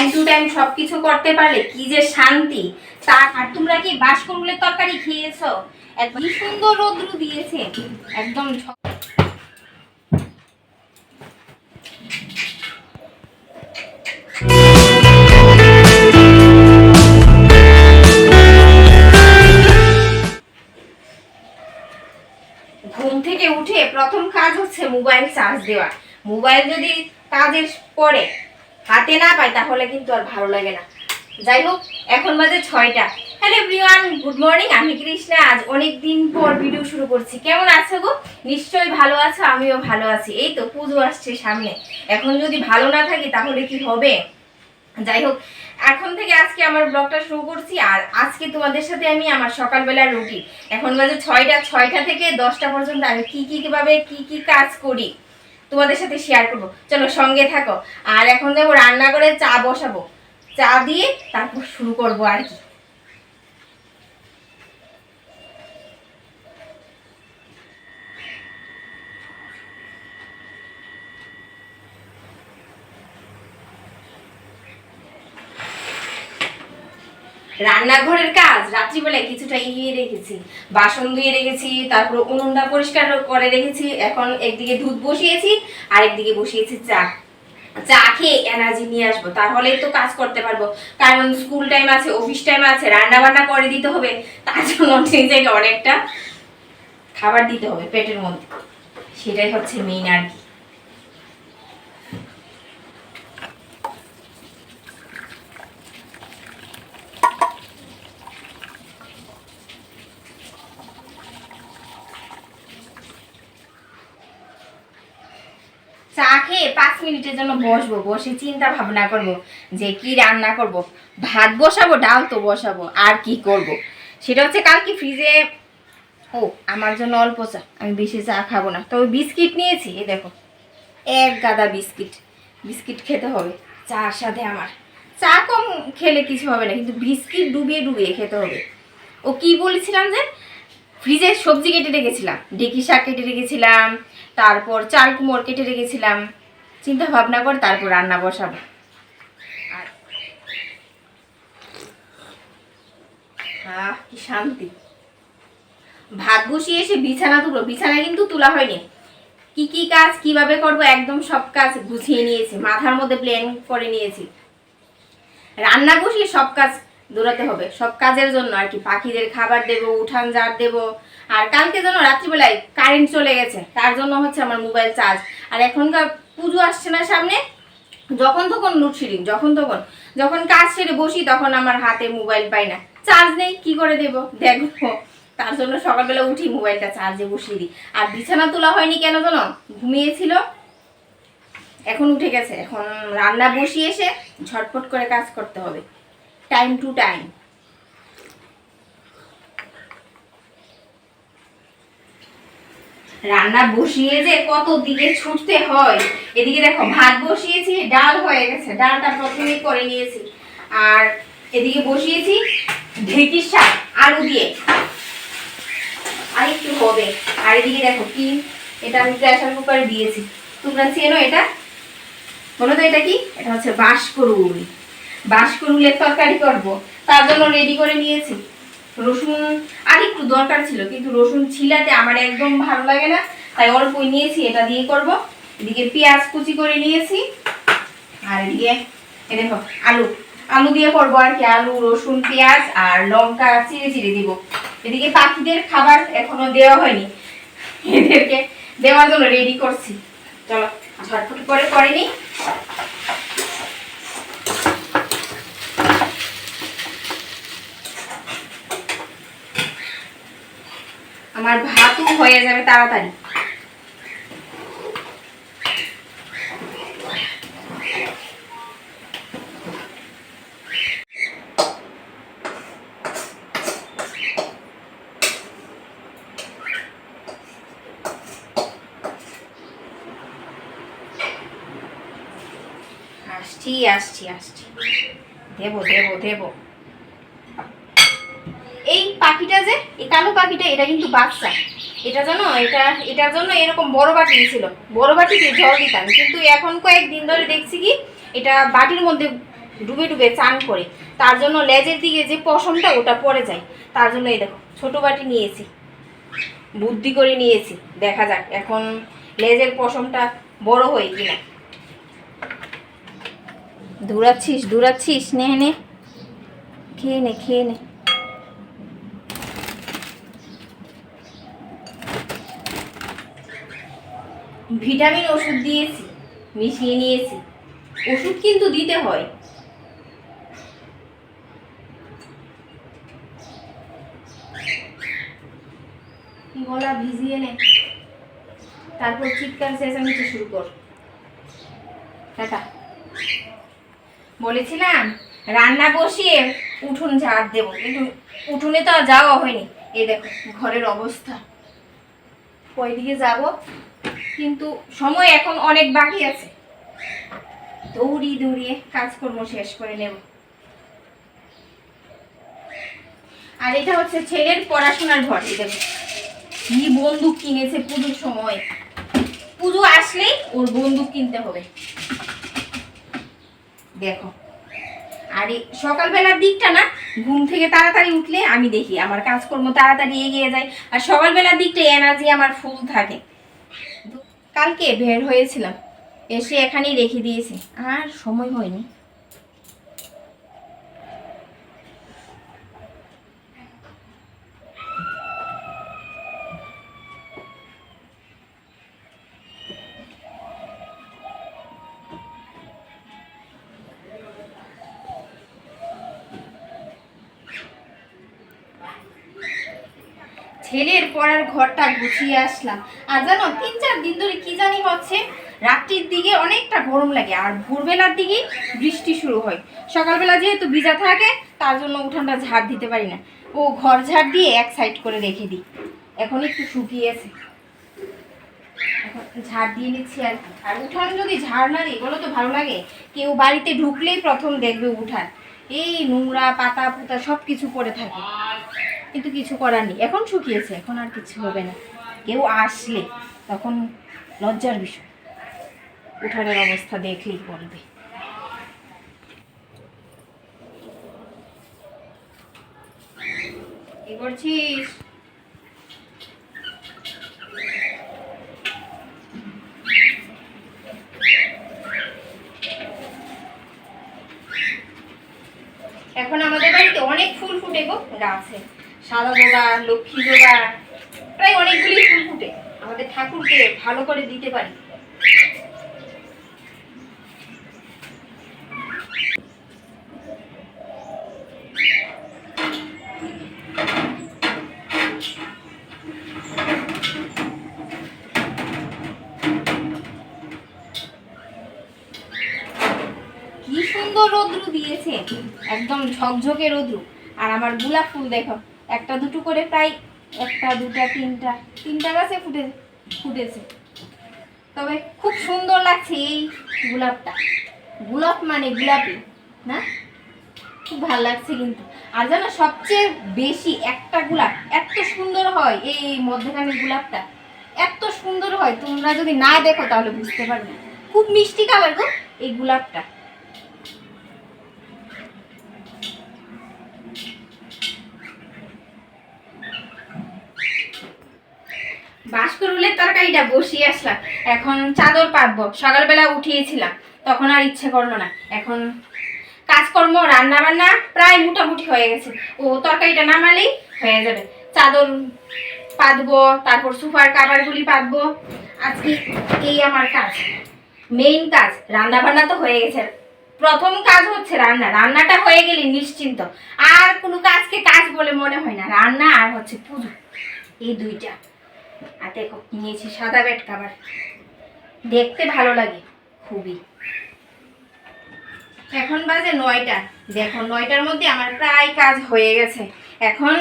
Time to time সবকিছু করতে পারলে কি যে শান্তি। তা আর তোমরা কি বাসকরুলের তরকারি খেয়েছো? একদম সুন্দর রোদ্রু দিয়েছে। একদম ঘুম থেকে উঠে প্রথম কাজ হচ্ছে মোবাইল চার্জ দেওয়া। মোবাইল যদি কাজের পরে হাতে না পাই তাহলে কিন্তু আর ভালো লাগে না। যাই হোক, এখন বাজে ছয়টা। হ্যালো এভরিওয়ান গুড মর্নিং আমি কৃষ্ণা। আজ অনেক দিন পর ভিডিও শুরু করছি। কেমন আছো গো? নিশ্চয়ই ভালো আছো, আমিও ভালো আছি। এই তো পুজো আসছে সামনে। এখন যদি ভালো না থাকি, তাহলে কি হবে? যাই হোক, এখন থেকে আজকে আমার ব্লগটা শুরু করছি। আর আজকে তোমাদের সাথে আমি আমার সকালবেলার রুটিন এখন বাজে ছয়টা ছয়টা থেকে দশটা পর্যন্ত আমি কি কি, কীভাবে কি কি কাজ করি। তোমাদের সাথে শেয়ার করব। চলো সঙ্গে থাকো। আর এখন দেখো রান্না করে চা বসাবো। চা দিয়ে তারপর শুরু করব আর কি। রান্নাঘরের কাজ, রাত্রিবেলায় কিছুটা ইয়ে রেখেছি, বাসন ধুয়ে রেখেছি, তারপর উনুনটা পরিষ্কার করে রেখেছি, এখন একদিকে দুধ বসিয়েছি আর একদিকে বসিয়েছি চা। চা খেয়ে এনার্জি নিয়ে আসব, তাহলেই তো কাজ করতে পারব। কারণ স্কুল টাইম আছে অফিস টাইম আছে রান্না বান্না করে দিতে হবে, তার জন্য নিজেকে অনেকটা খাবার দিতে হবে, পেটের মধ্যে। সেটাই হচ্ছে মেইন আর কি চা খেয়ে পাঁচ মিনিটের জন্য বসবো, বসে চিন্তা ভাবনা করব যে কি রান্না করব। ভাত বসাবো, ডাল তো বসাবো, আর কি করব? সেটা হচ্ছে কালকে ফ্রিজে ও, আমার জন্য অল্প চা, আমি বেশি চা খাব না। তবে বিস্কিট নিয়েছি, এই দেখো, এক গাদা বিস্কিট। বিস্কিট খেতে হবে, চার সাথে আমার। চা কম খেলে কিছু হবে না, কিন্তু বিস্কিট ডুবিয়ে ডুবিয়ে খেতে হবে। ও কি বলেছিলাম যে ফ্রিজে সবজি কেটে রেখেছিলাম, ডেকি শাক কেটে রেখেছিলাম, তারপর চাল কুমড় কেটে রেখেছিলাম। চিন্তা ভাবনা করে, তারপর রান্না বসাবো। আহ, কি শান্তি। ভাত বসিয়ে এসে বিছানা তুলো। বিছানা কিন্তু তোলা হয়নি। কি কি কাজ, কীভাবে করব, একদম সব কাজ গুছিয়ে নিয়েছি। মাথার মধ্যে প্ল্যান করে নিয়েছি। রান্না বসিয়ে সব কাজ দৌড়াতে হবে। সব কাজের জন্য আর কি। পাখিদের খাবার দেবো, উঠান ঝাড় দেবো। আর কালকে যেন রাত্রিবেলায় কারেন্ট চলে গেছে, তার জন্য হচ্ছে আমার মোবাইল চার্জ আর এখনকার পুজো আসছে না সামনে, যখন তখন লোডশেডিং যখন তখন। যখন কাজ সেরে বসি, তখন আমার হাতে মোবাইল পাই না। চার্জ নেই, কি করে দেব? দেখব তার জন্য সকালবেলা উঠি মোবাইলটা চার্জে বসিয়ে দিই। আর বিছানা তোলা হয়নি কেন জানো? ঘুমিয়েছিল। এখন উঠে গেছে। এখন রান্না বসিয়ে এসে ঝটপট করে কাজ করতে হবে। টাইম টু টাইম রান্না বসিয়ে যে কত দিকে ছুটতে হয়। এদিকে দেখো, ভাত বসিয়েছি, ডাল হয়ে গেছে। ডালটা প্রথমে করে নিয়েছি। আর এদিকে বসিয়েছি ঢেঁকির শাক, আলু দিয়ে। আর একটু হবে। আর এদিকে দেখো কি এটা আমি প্রেশার কুকারে দিয়েছি। তোমরা চেনো এটা? বলো তো এটা কি? এটা হচ্ছে বাঁশকরুল বাঁশকরুলের তরকারি করব। তার জন্য রেডি করে নিয়েছি। রসুন আর একটু দরকার ছিল, কিন্তু রসুন ছিলাতে আমার একদম ভালো লাগে না, তাই অল্পই নিয়েছি, এটা দিয়ে করব। এদিকে পেঁয়াজ কুচি করে নিয়েছি, আর এদিকে এ দেখো, আলু। আলু দিয়ে করব আর কি, আলু, রসুন, পেঁয়াজ আর লঙ্কা চিড়ে চিড়ে দিব। এদিকে পাখিদের খাবার এখনও দেওয়া হয়নি, এদেরকে দেওয়ার জন্য রেডি করছি। চলো, ঝটপট করে করে নিই। আমার ভাতও হয়ে যাবে তাড়াতাড়ি। আসছি আসছি আসছি। দেবো দেবো দেবো। পাখিটা যে, এই কালো পাখিটা, এটা কিন্তু বাচ্চা। এটা জানো, এটা, এটার জন্য এরকম বড় বাটি ছিল। বড় বাটিতে জল দিতাম। কিন্তু এখন কয়েকদিন ধরে দেখছি কি, এটা বাটির মধ্যে ডুবে ডুবে চান করে। তার জন্য লেজের দিকে যে পশমটা, ওটা পড়ে যায়। তার জন্য এই দেখো, ছোট বাটি নিয়েছি। বুদ্ধি করে নিয়েছি। দেখা যাক, এখন লেজের পশমটা বড় হয় কিনা। দৌড়াচ্ছিস দৌড়াচ্ছিস, নে নে। খেয়ে নে খেয়ে নে। ভিটামিন ওষুধ দিয়েছি, মিশিয়ে নিয়েছি। ওষুধ কিন্তু দিতে হয়। গলা ভিজিয়ে নে। তারপর চিৎকার চেঁচামেচি শুরু কর। টাটা। বলেছিলাম, রান্না বসিয়ে উঠোন ঝাড় দেবো, কিন্তু উঠোনে তো আর যাওয়া হয়নি। এই দেখো, ঘরের অবস্থা। কয়দিকে যাব? কিন্তু সময় এখন অনেক বাকি আছে। দৌড়িয়ে দৌড়িয়ে কাজকর্ম শেষ করে নেব। আর এটা হচ্ছে ছেলের পড়াশোনার ঘর দেখো কি বন্দুক কিনেছে পুজোর সময়। পুজো আসলেই ওর বন্দুক কিনতে হবে। দেখো। আর সকালবেলার দিকটা না, ঘুম থেকে তাড়াতাড়ি উঠলে আমি দেখি, আমার কাজকর্ম তাড়াতাড়ি এগিয়ে যায়। আর সকালবেলার দিকটা এনার্জি আমার ফুল থাকে। কালকে বের হয়েছিলাম। এসে এখানেই রেখে দিয়েছি। আর সময় হয়নি। ছেলের পড়ার ঘরটা গুছিয়ে আসলাম। আর জানো, তিন চার দিন ধরে কি জানি হচ্ছে, রাত্রির দিকে অনেকটা গরম লাগে, আর ভোরবেলার দিকে বৃষ্টি শুরু হয়। সকালবেলা যেহেতু ভিজা থাকে, তার জন্য উঠানটা ঝাড় দিতে পারি না। ও ঘর ঝাড় দিয়ে এক সাইড করে রেখে দিই। এখন একটু শুকিয়েছে। ঝাড় দিয়ে নিচ্ছি আর কি। আর উঠান যদি ঝাড় না দিই, বলো তো ভালো লাগে? কেউ বাড়িতে ঢুকলেই প্রথম দেখবে উঠান। এই নোংরা পাতা পুতা সব কিছু পড়ে থাকে। কিন্তু কিছু করার নেই। এখন শুকিয়েছে, এখন আর কিছু হবে না। কেউ আসলে তখন লজ্জার বিষয়। উঠানের অবস্থা দেখলেই বলবে। এখন আমাদের বাড়িতে অনেক ফুল ফুটে গো, গাছে। সাদা জবা লক্ষ্মী জবা প্রায় অনেকগুলি ফুল ফুটে। আমাদের ঠাকুরকে ভালো করে দিতে পারি। কি সুন্দর রৌদ্র দিয়েছে। একদম ঝকঝকে রৌদ্র। আর আমার গোলাপ ফুল, দেখো। একটা দুটো করে প্রায় একটা, দুটা, তিনটা তিনটা গাছে ফুটে, ফুটেছে। তবে খুব সুন্দর লাগছে এই গোলাপটা। গোলাপ মানে গোলাপি, না? খুব ভালো লাগছে কিন্তু। আর জানো, সবচেয়ে বেশি একটা গোলাপ এত সুন্দর হয় এই মধ্যখানে গোলাপটা। এত সুন্দর হয়, তোমরা যদি না দেখো তাহলে বুঝতে পারবে খুব মিষ্টি কালার গো এই গোলাপটা। বাসকরুলের বসিয়ে আসলাম। এখন চাদর পাতবো। সকালবেলা উঠিয়েছিলাম। তখন আর ইচ্ছে করল না। এখন কাজকর্ম রান্না বান্না প্রায় মোটামুটি হয়ে গেছে। ও তরকারিটা নামালেই হয়ে যাবে। চাদর পাতবো, তারপর সুপার কাভারগুলি পাতবো। আজকে এই আমার কাজ। মেইন কাজ রান্না বান্না তো হয়ে গেছে। প্রথম কাজ হচ্ছে রান্না। রান্নাটা হয়ে গেলে নিশ্চিন্ত। আর কোনো কাজকে কাজ বলে মনে হয় না। রান্না আর হচ্ছে পুজো। এই দুইটা। আর দেখো, নিয়েছি সাদা বেড কাভার দেখতে ভালো লাগে, খুবই। এখন বাজে নয়টা। দেখো, নয়টার মধ্যে আমার প্রায় কাজ হয়ে গেছে। এখন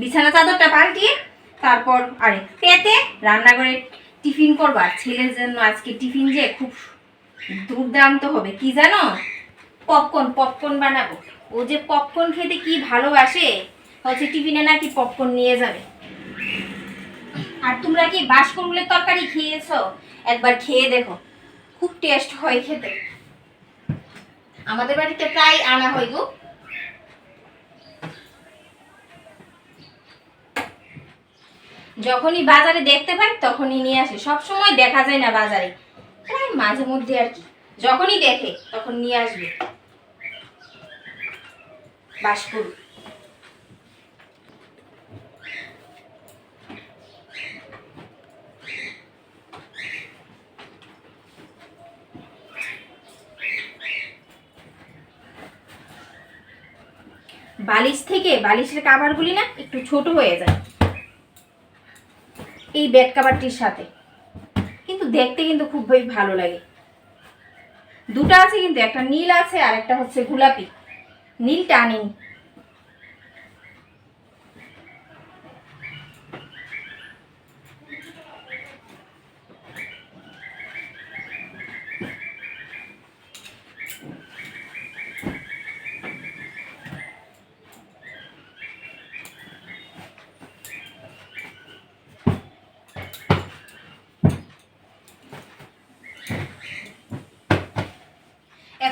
বিছানা চাদরটা পাল্টিয়ে তারপর আরে, পেতে রান্নাঘরে টিফিন করব। আর ছেলের জন্য আজকে টিফিন যে খুব দুর্দান্ত হবে, কি জানো? পপকর্ন পপকর্ন বানাবো। ও যে পপকর্ন খেতে কি ভালোবাসে হচ্ছে টিফিনে নাকি পপকর্ন নিয়ে যাবে। আর তোমরা কি বাসকরুলের তরকারি খেয়েছো? একবার খেয়ে দেখো। খুব টেস্ট হয় খেতে। আমাদের বাড়িতে প্রায় আনা হয় গো। যখনই বাজারে দেখতে পাই, তখনই নিয়ে আসে। সব সময় দেখা যায় না বাজারে। প্রায় মাঝে মধ্যে আর কি। যখনই দেখে, তখন নিয়ে আসবে। বাসপুর বালিশ থেকে বালিশের কাভারগুলি না একটু ছোট হয়ে যায়। এই বেড কাভারটির সাথে। কিন্তু দেখতে কিন্তু খুবই ভালো লাগে। দুটো আছে কিন্তু, একটা নীল আছে আর একটা হচ্ছে গোলাপি। নীলটা আনিনি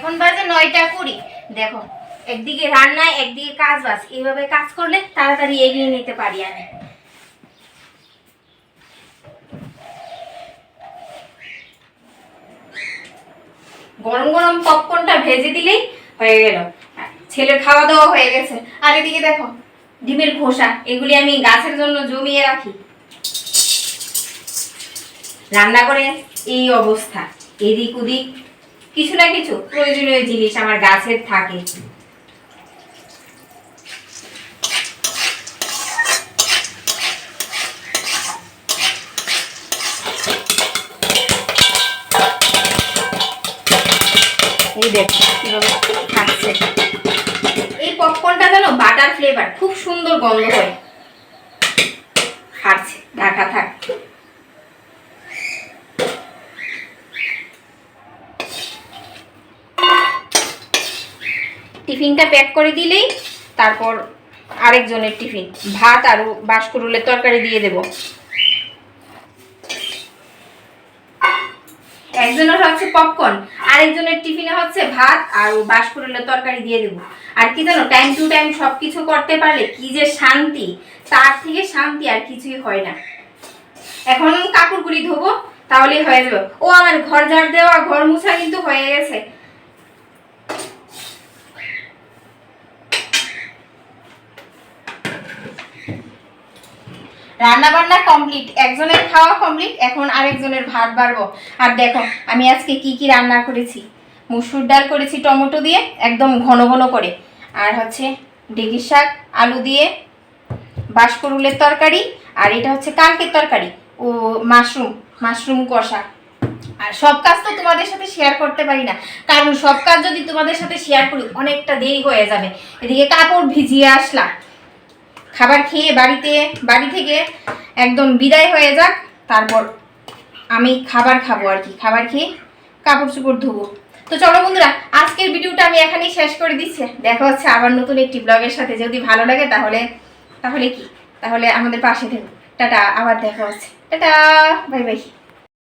এখন বাজে নয়টা কুড়ি। দেখো, একদিকে রান্নায় একদিকে কাজ বাজ। এইভাবে কাজ করলে তাড়াতাড়ি এগিয়ে নিতে পারি আমি। গরম গরম পপকর্নটা ভেজে দিলেই হয়ে গেল। ছেলে খাওয়া দাওয়া হয়ে গেছে। আর এদিকে দেখো, ডিমের খোসা, এগুলি আমি গাছের জন্য জমিয়ে রাখি। রান্না করে এই অবস্থা। এদিক ওদিক কিছু না কিছু প্রয়োজনীয় জিনিস আমার গাছের থাকে। এই দেখ কীভাবে থাকছে। এই পপকর্নটা যেন বাটার ফ্লেভার খুব সুন্দর গন্ধ হয়। খাচ্ছে, ঢাকা থাক। টিফিনটা প্যাক করে দিলেই তারপর আরেকজনের টিফিন। ভাত আর বাসকরুলের তরকারি দিয়ে দেব। একজনের হচ্ছে পপকর্ন আরেকজনের টিফিনে হচ্ছে ভাত আর বাসকরুলের তরকারি দিয়ে দেব। আর কি জানো টাইম টু টাইম সব কিছু করতে পারলে কি যে শান্তি, তার থেকে শান্তি আর কিছুই হয় না। এখন কাপড়গুলি ধোবো, তাহলেই হয়ে যাবে। ও আমার ঘর ঝাড় দেওয়া, ঘর মুছা কিন্তু হয়ে গেছে। রান্না বান্না কমপ্লিট একজনের খাওয়া কমপ্লিট এখন আরেকজনের ভাত বাড়বো। আর দেখো, আমি আজকে কি কি রান্না করেছি? মুসুর ডাল করেছি টমেটো দিয়ে, একদম ঘন ঘন করে। আর হচ্ছে ডেগির শাক, আলু দিয়ে বাসকরুলের তরকারি, আর এটা হচ্ছে কালকের তরকারি, ও মাশরুম মাশরুম কষা। আর সব কাজ তো তোমাদের সাথে শেয়ার করতে পারি না, কারণ সব কাজ যদি তোমাদের সাথে শেয়ার করি, অনেকটা দেরি হয়ে যাবে। এদিকে কাপড় ভিজিয়ে আসলাম। খাবার খেয়ে বাড়িতে, বাড়ি থেকে একদম বিদায় হয়ে যাক, তারপর আমি খাবার খাব আর কি। খাবার খেয়ে কাপড় চোপড় ধুবো। তো চলো বন্ধুরা, আজকের ভিডিওটা আমি এখানেই শেষ করে দিচ্ছি। দেখা হচ্ছে আবার নতুন একটি ব্লগের সাথে। যদি ভালো লাগে তাহলে তাহলে কি? তাহলে আমাদের পাশে থেকো। টাটা, আবার দেখা হচ্ছে। Tata, bye bye.